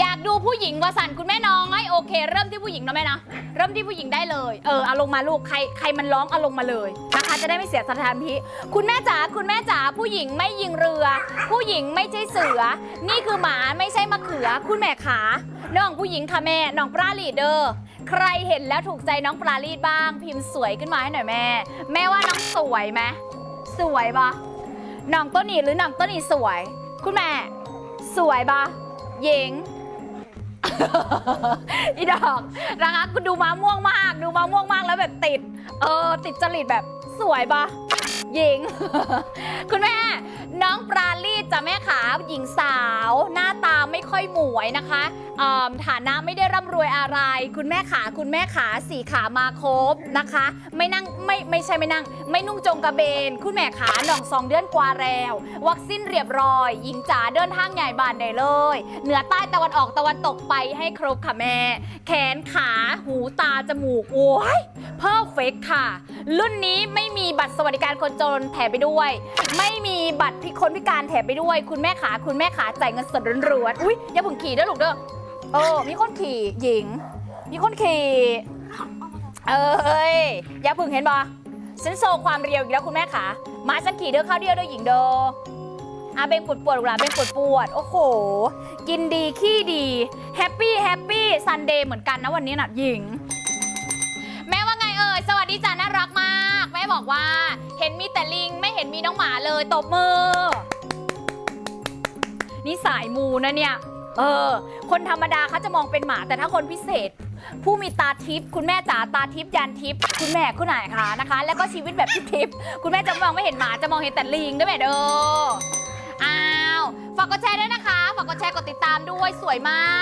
อยากดูผู้หญิงวสันต์คุณแม่น้อยโอเค เริ่มที่ผู้หญิงเนาะแม่นะเริ่มที่ผู้หญิงได้เลยเออเอาลงมาลูกใครใครมันร้องเอาลงมาเลยนะคะจะได้ไม่เสียสถานที่คุณแม่จ๋าคุณแม่จ๋าผู้หญิงไม่ยิงเรือ ผู้หญิงไม่ใช่เสือ นี่คือหมาไม่ใช่มะเขือ คุณแม่ขาน้องผู้หญิงค่ะแม่น้องปลาลีดเดอร์ใครเห็นแล้วถูกใจน้องปลาลีดบ้าง พิมพ์สวยขึ้นมาให้หน่อยแม่ แม่ว่าน้องสวยไหมสวยปะน้องต้นหนีหรือน้องต้นหนีสวย คุณแม่ สวยปะหญิง อีดอกนะคะกูดูม้าม่วงมาก ดูม้าม่วงมากแล้วแบบติด เออติดจริตแบบสวยปะหญิง คุณแม่ น้องปราลีดจ้ะแม่ขาหญิงสาวหน้า ค่อยหมวยนะคะฐานะไม่ได้ร่ำรวยอะไร คุณแม่ขาคุณแม่ขาสีขามาครบนะคะ ไม่นั่งไม่ไม่ใช่ไม่นั่ง ไม่นุ่งจงกระเบน คุณแม่ขาหน่องสองเดือนกว่าแล้ว วัคซีนเรียบร้อย หญิงจ๋าเดินทางใหญ่บานได้เลย เหนือใต้ตะวันออกตะวันตกไปให้ครบค่ะแม่ แขนขาหูตาจมูกโอ้ยเพอร์เฟกค่ะ รุ่นนี้ไม่มีบัตรสวัสดิการคนจนแถมไปด้วย ไม่มีบัตรพิคนพิการแถมไปด้วย คุณแม่ขาคุณแม่ขาจ่ายเงินสดรวนๆอุ้ยอย่าเพึ่งขี่ด้อลูกเด้อเออมีคนขี่หญิง มีคนขี่เอ้ยอย่าเพึ่งเห็นบ่ฉันโซความเรียวอีกแล้วคุณแม่ขามาฉันขี่เด้อเข้าเดียวเด้อหญิงเด้ออาเบงปวดปวดหลานเบงปวดปวด โอ้โห กินดีขี้ดีแฮปปี้แฮปปี้ซันเดย์เหมือนกันนะวันนี้นะหญิง บอกว่า เห็นมีแต่ลิงไม่เห็นมีน้องหมาเลยตบมือ นี่สายมูนะเนี่ย เออ คนธรรมดาเขาจะมองเป็นหมาแต่ถ้าคนพิเศษ ผู้มีตาทิพย์คุณแม่จ๋าตาทิพย์ยันทิพย์คุณแม่คุณไหนคะนะคะ แล้วก็ชีวิตแบบทิพย์คุณแม่จะมองไม่เห็นหมาจะมองเห็นแต่ลิงด้วยแม่เด้ออ้าวฝากกดแชร์ด้วยนะคะฝากกดแชร์กดติดตามด้วยสวยมาก